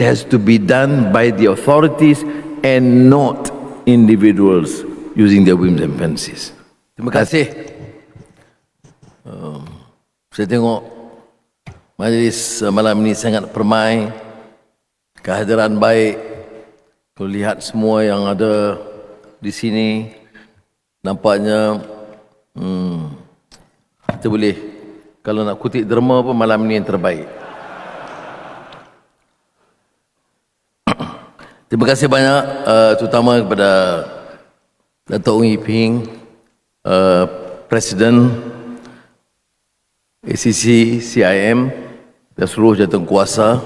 has to be done by the authorities and not individuals using their whims and fancies. Terima kasih. Um, saya tengok majlis malam ini sangat permai. Kehadiran baik. Kalau lihat semua yang ada di sini, nampaknya hmm, kita boleh kalau nak kutip derma pun malam ini yang terbaik. Terima kasih banyak uh, terutama kepada Dato' Ung Iping, uh, Presiden ACC CIM dan seluruh jatuh kuasa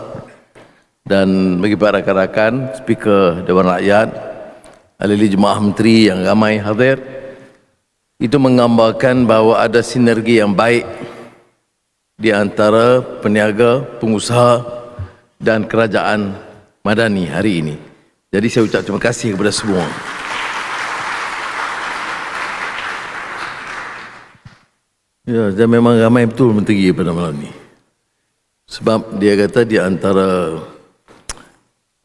dan bagi para rakan-rakan, Speaker Dewan Rakyat, ahli jemaah menteri yang ramai hadir, itu menggambarkan bahawa ada sinergi yang baik di antara peniaga, pengusaha dan kerajaan madani hari ini. Jadi saya ucap terima kasih kepada semua. Ya, dan memang ramai betul menteri pada malam ini. Sebab dia kata di antara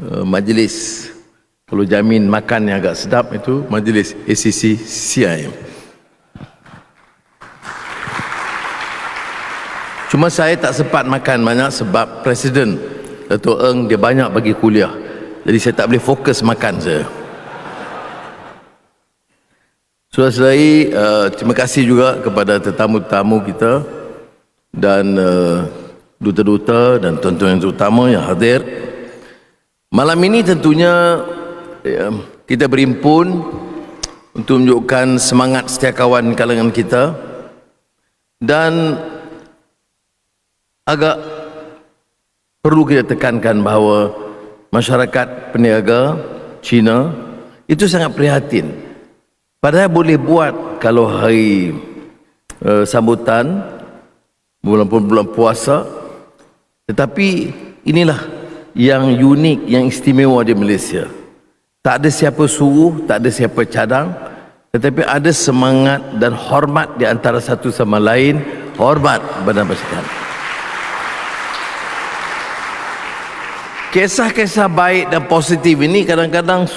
uh, majlis kalau jamin makan yang agak sedap itu majlis ACC CIM. Cuma saya tak sempat makan banyak sebab Presiden Dato' Eng dia banyak bagi kuliah. Jadi saya tak boleh fokus makan saya. Saudara-saudari, uh, terima kasih juga kepada tetamu-tetamu kita dan uh, duta-duta dan tuan-tuan yang terutama yang hadir. Malam ini tentunya ya, kita berimpun untuk menunjukkan semangat setiap kawan kalangan kita dan agak perlu kita tekankan bahawa masyarakat peniaga Cina itu sangat prihatin. Padahal boleh buat kalau hari uh, sambutan bulan-bulan puasa. Tetapi inilah yang unik yang istimewa di Malaysia. Tak ada siapa suruh tak ada siapa cadang tetapi ada semangat dan hormat di antara satu sama lain. Hormat kepada masyarakat kisah-kisah baik dan positif ini kadang-kadang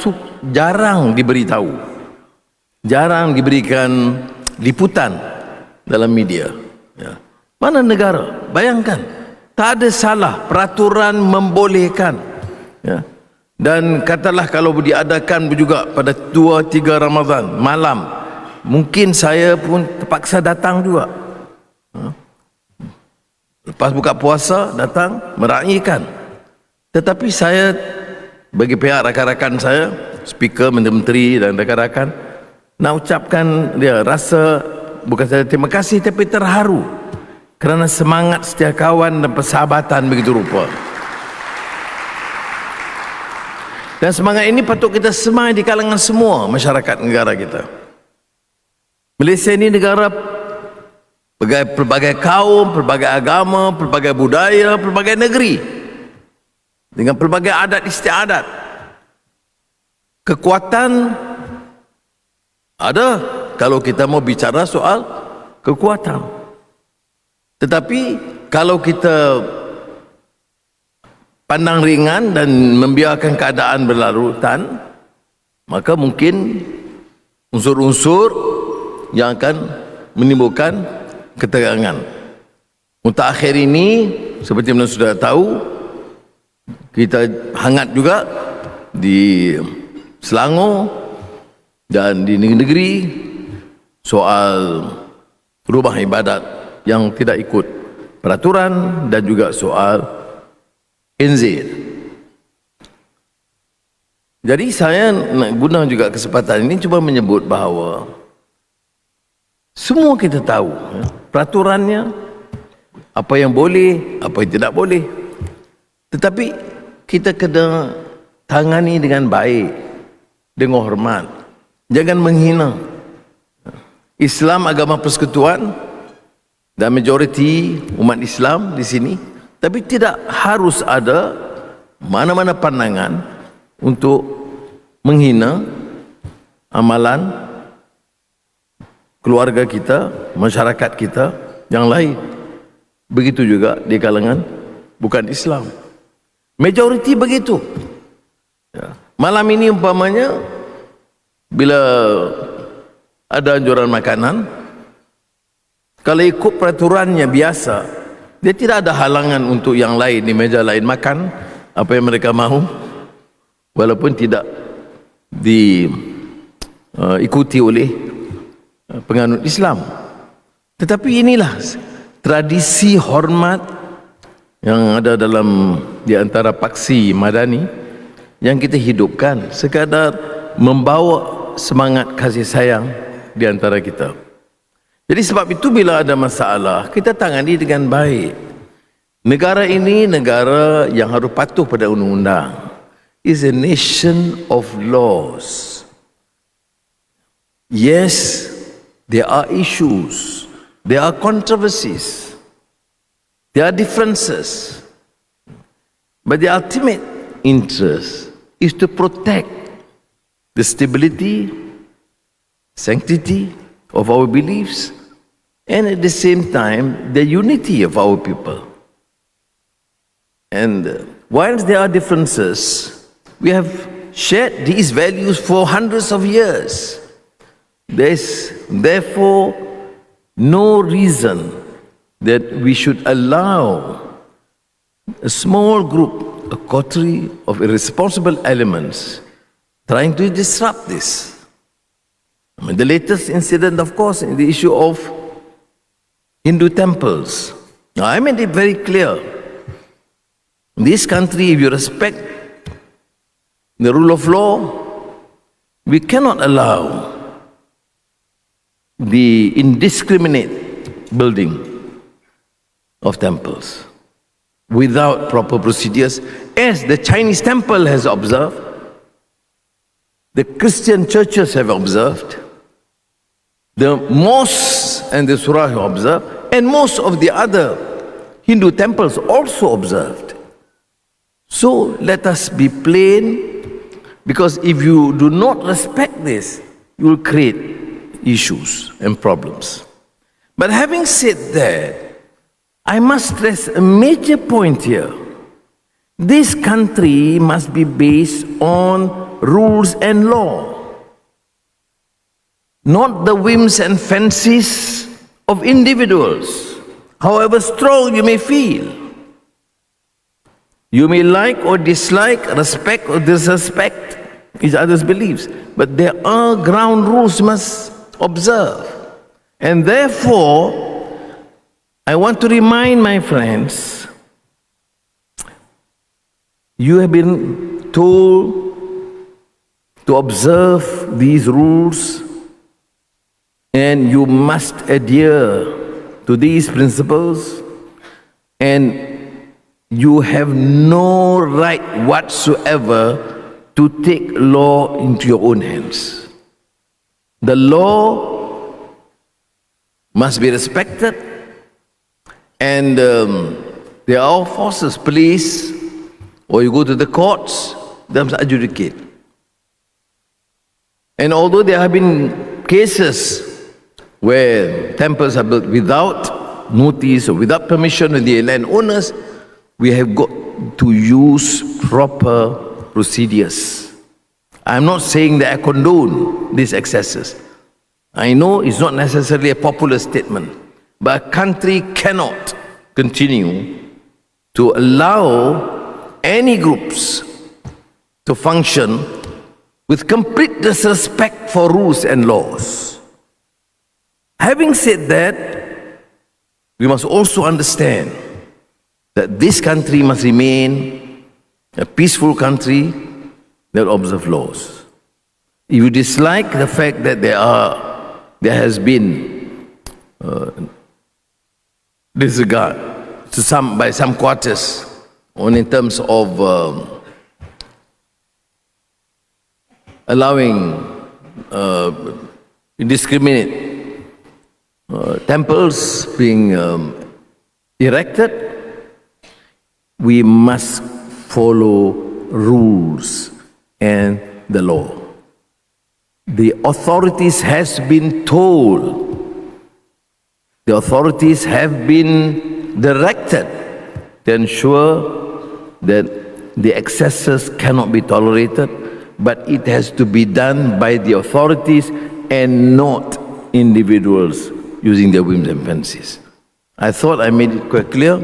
jarang diberitahu jarang diberikan liputan dalam media. Ya. Mana negara? Bayangkan, tak ada salah peraturan membolehkan. Ya. Dan katalah kalau diadakan juga pada 2 3 Ramadan malam, mungkin saya pun terpaksa datang juga. Ya. Lepas buka puasa datang meraihkan. Tetapi saya bagi pihak rakan-rakan saya, speaker, menteri-menteri dan rakan-rakan, nak ucapkan dia rasa bukan saja terima kasih tapi terharu kerana semangat setiap kawan dan persahabatan begitu rupa. Dan semangat ini patut kita semai di kalangan semua masyarakat negara kita. Malaysia ini negara pelbagai, pelbagai kaum, pelbagai agama, pelbagai budaya, pelbagai negeri. Dengan pelbagai adat istiadat. Kekuatan ada kalau kita mau bicara soal kekuatan. Tetapi kalau kita pandang ringan dan membiarkan keadaan berlarutan, maka mungkin unsur-unsur yang akan menimbulkan ketegangan. Untuk akhir ini, seperti mana sudah tahu, kita hangat juga di Selangor, dan di negeri-negeri soal rumah ibadat yang tidak ikut peraturan dan juga soal NZ. Jadi saya nak guna juga kesempatan ini cuba menyebut bahawa semua kita tahu ya, peraturannya apa yang boleh, apa yang tidak boleh. Tetapi kita kena tangani dengan baik, dengan hormat. Jangan menghina. Islam agama persekutuan dan majoriti umat Islam di sini tapi tidak harus ada mana-mana pandangan untuk menghina amalan keluarga kita, masyarakat kita yang lain. Begitu juga di kalangan bukan Islam. Majoriti begitu. Ya. Malam ini umpamanya bila ada anjuran makanan kalau ikut peraturannya biasa dia tidak ada halangan untuk yang lain di meja lain makan apa yang mereka mahu walaupun tidak diikuti oleh uh, penganut Islam tetapi inilah tradisi hormat yang ada dalam di antara paksi madani yang kita hidupkan sekadar membawa semangat kasih sayang di antara kita. Jadi sebab itu bila ada masalah, kita tangani dengan baik. Negara ini negara yang harus patuh pada undang-undang. Is a nation of laws. Yes, there are issues. There are controversies. There are differences. But the ultimate interest is to protect the stability, sanctity of our beliefs, and at the same time, the unity of our people. And uh, whilst there are differences, we have shared these values for hundreds of years. There is therefore no reason that we should allow a small group, a coterie of irresponsible elements trying to disrupt this. I mean, the latest incident, of course, in the issue of Hindu temples. Now, I made it very clear. In this country, if you respect the rule of law, we cannot allow the indiscriminate building of temples without proper procedures, as the Chinese temple has observed, the Christian churches have observed, the mosques and the surah have observed, and most of the other Hindu temples also observed. So let us be plain, because if you do not respect this, you will create issues and problems. But having said that, I must stress a major point here. This country must be based on rules and law, not the whims and fancies of individuals, however strong you may feel. You may like or dislike, respect or disrespect each other's beliefs, but there are ground rules you must observe. And therefore, I want to remind my friends you have been told to observe these rules and you must adhere to these principles and you have no right whatsoever to take law into your own hands. The law must be respected and um, there are forces, police, or you go to the courts, they must adjudicate. And although there have been cases where temples are built without notice or without permission of the landowners, we have got to use proper procedures. I'm not saying that I condone these excesses. I know it's not necessarily a popular statement, but a country cannot continue to allow any groups to function with complete disrespect for rules and laws. Having said that, we must also understand that this country must remain a peaceful country that observes laws. If you dislike the fact that there are, there has been uh, disregard to some by some quarters, on in terms of um, allowing uh, indiscriminate uh, temples being um, erected, we must follow rules and the law. The authorities has been told, the authorities have been directed to ensure that the excesses cannot be tolerated, but it has to be done by the authorities and not individuals using their whims and fancies. I thought I made it quite clear.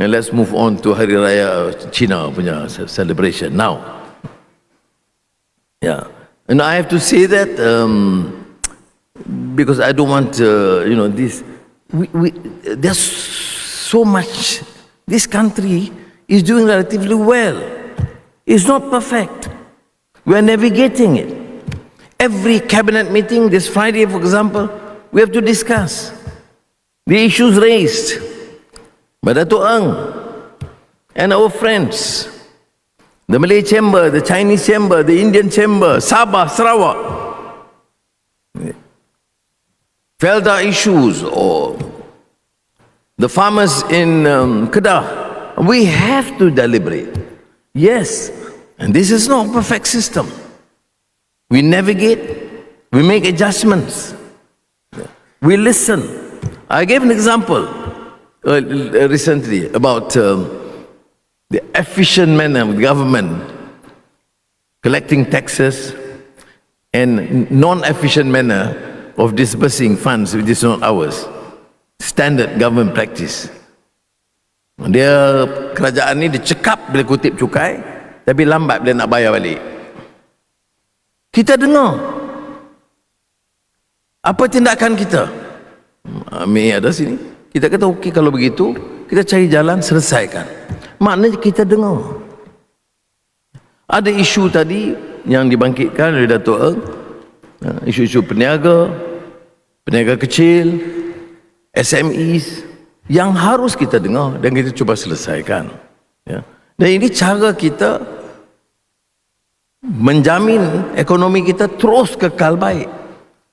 And let's move on to Hari Raya Cina punya celebration now. Yeah, and I have to say that um, because I don't want, uh, you know, this. We, we, there's so much. This country is doing relatively well. It's not perfect. We are navigating it. Every cabinet meeting, this Friday, for example, we have to discuss the issues raised by Dato' Ang and our friends. The Malay Chamber, the Chinese Chamber, the Indian Chamber, Sabah, Sarawak. Felda issues or the farmers in um, Kedah. We have to deliberate. Yes, and this is not a perfect system. We navigate, we make adjustments, we listen. I gave an example uh, recently about um, the efficient manner of government collecting taxes and non-efficient manner of disbursing funds which is not ours. Standard government practice. Dia kerajaan ni dia cekap bila kutip cukai tapi lambat bila nak bayar balik. Kita dengar. Apa tindakan kita? Amir ada sini. Kita kata okey kalau begitu, kita cari jalan selesaikan. Maknanya kita dengar. Ada isu tadi yang dibangkitkan oleh Dato' Eng, uh, isu-isu peniaga, peniaga kecil, SMEs yang harus kita dengar dan kita cuba selesaikan. Ya. Dan ini cara kita menjamin ekonomi kita terus kekal baik.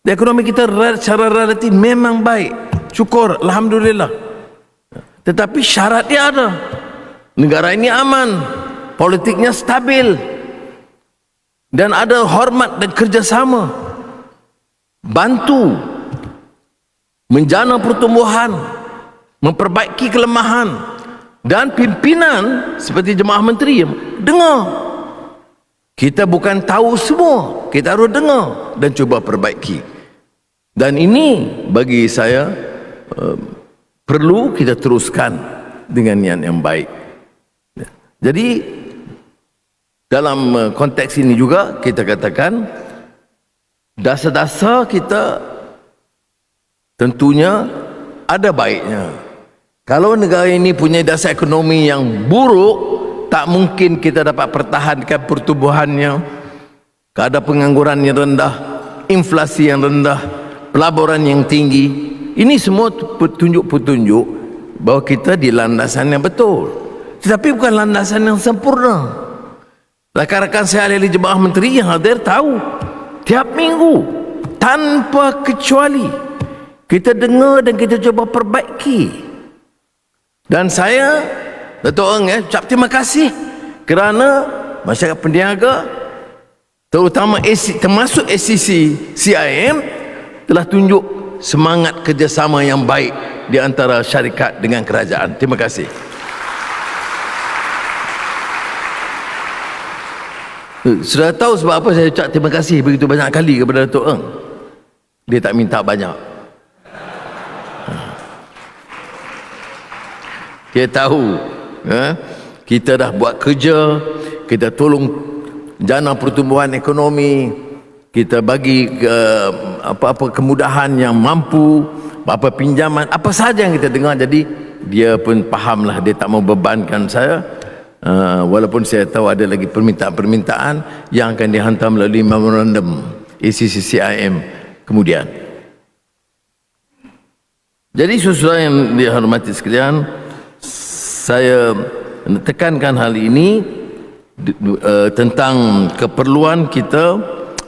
Ekonomi kita secara relatif memang baik. Syukur, Alhamdulillah. Tetapi syarat dia ada. Negara ini aman, politiknya stabil, dan ada hormat dan kerjasama. Bantu menjana pertumbuhan, memperbaiki kelemahan dan pimpinan seperti jemaah menteri dengar. Kita bukan tahu semua, kita harus dengar dan cuba perbaiki. Dan ini bagi saya uh, perlu kita teruskan dengan niat yang baik. Jadi dalam uh, konteks ini juga kita katakan dasar-dasar kita tentunya ada baiknya. Kalau negara ini punya dasar ekonomi yang buruk, tak mungkin kita dapat pertahankan pertumbuhannya. Keadaan pengangguran yang rendah, inflasi yang rendah, pelaburan yang tinggi. Ini semua petunjuk-petunjuk bahawa kita di landasan yang betul. Tetapi bukan landasan yang sempurna. Rakan-rakan saya ahli jemaah menteri yang hadir tahu tiap minggu tanpa kecuali kita dengar dan kita cuba perbaiki. Dan saya Dato' Eng ya, ucap terima kasih kerana masyarakat peniaga terutama AC, termasuk ACC CIM telah tunjuk semangat kerjasama yang baik di antara syarikat dengan kerajaan. Terima kasih. Sudah tahu sebab apa saya ucap terima kasih begitu banyak kali kepada Datuk Eng? Dia tak minta banyak. Dia tahu eh, kita dah buat kerja, kita tolong jana pertumbuhan ekonomi, kita bagi uh, apa-apa kemudahan yang mampu, apa pinjaman, apa saja yang kita dengar. Jadi dia pun fahamlah dia tak mau bebankan saya. Uh, walaupun saya tahu ada lagi permintaan-permintaan yang akan dihantar melalui memorandum ACCCIM kemudian. Jadi saudara yang dihormati sekalian, saya tekankan hal ini uh, tentang keperluan kita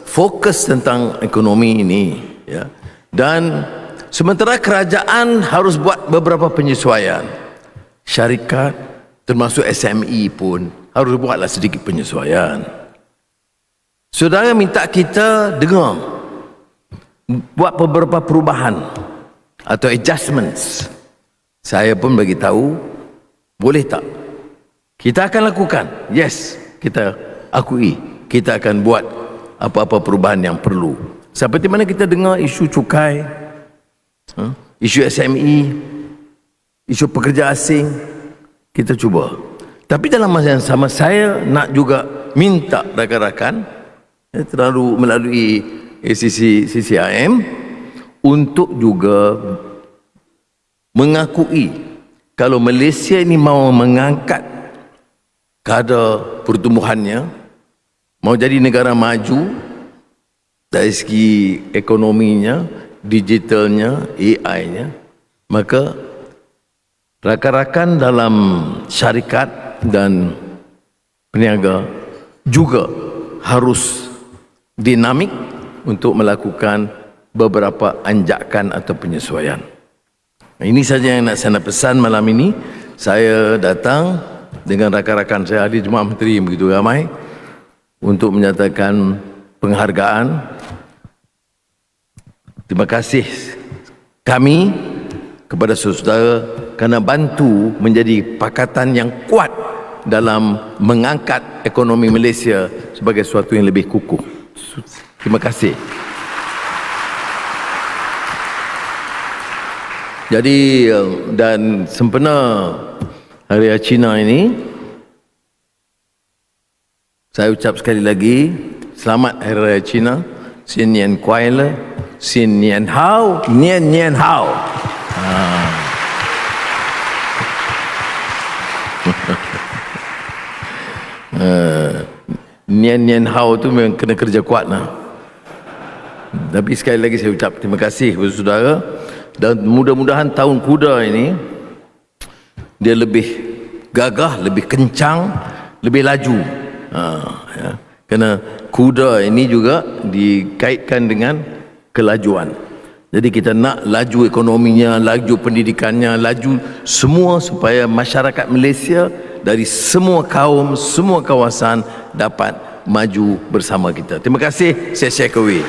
fokus tentang ekonomi ini ya. Dan sementara kerajaan harus buat beberapa penyesuaian. Syarikat termasuk SME pun harus buatlah sedikit penyesuaian. Saudara minta kita dengar buat beberapa perubahan atau adjustments. Saya pun bagi tahu boleh tak Kita akan lakukan. Yes, kita akui. Kita akan buat apa-apa perubahan yang perlu. Seperti mana kita dengar isu cukai, ha? isu SME, isu pekerja asing, kita cuba. Tapi dalam masa yang sama saya nak juga minta rakan-rakan eh, terlalu melalui ACC CCIM untuk juga mengakui kalau Malaysia ini mau mengangkat kadar pertumbuhannya mau jadi negara maju dari segi ekonominya, digitalnya, AI-nya, maka rakan-rakan dalam syarikat dan peniaga juga harus dinamik untuk melakukan beberapa anjakan atau penyesuaian. Ini saja yang nak saya nak pesan malam ini. Saya datang dengan rakan-rakan saya hadir Jumaat Menteri begitu ramai untuk menyatakan penghargaan. Terima kasih kami kepada saudara kerana bantu menjadi pakatan yang kuat dalam mengangkat ekonomi Malaysia sebagai sesuatu yang lebih kukuh. Terima kasih. Jadi eh, dan sempena Hari Cina ini saya ucap sekali lagi selamat Hari Raya Cina. Xin Nian Kuai Le, Xin Nian Hao, Nian Nian Hao. Nian Nian Hao tu memang kena kerja kuat lah. Tapi sekali lagi saya ucap terima kasih kepada saudara dan mudah-mudahan tahun kuda ini dia lebih gagah, lebih kencang, lebih laju. Ha, ya. Kerana kuda ini juga dikaitkan dengan kelajuan. Jadi kita nak laju ekonominya, laju pendidikannya, laju semua supaya masyarakat Malaysia dari semua kaum, semua kawasan dapat maju bersama kita. Terima kasih. Saya Kawi.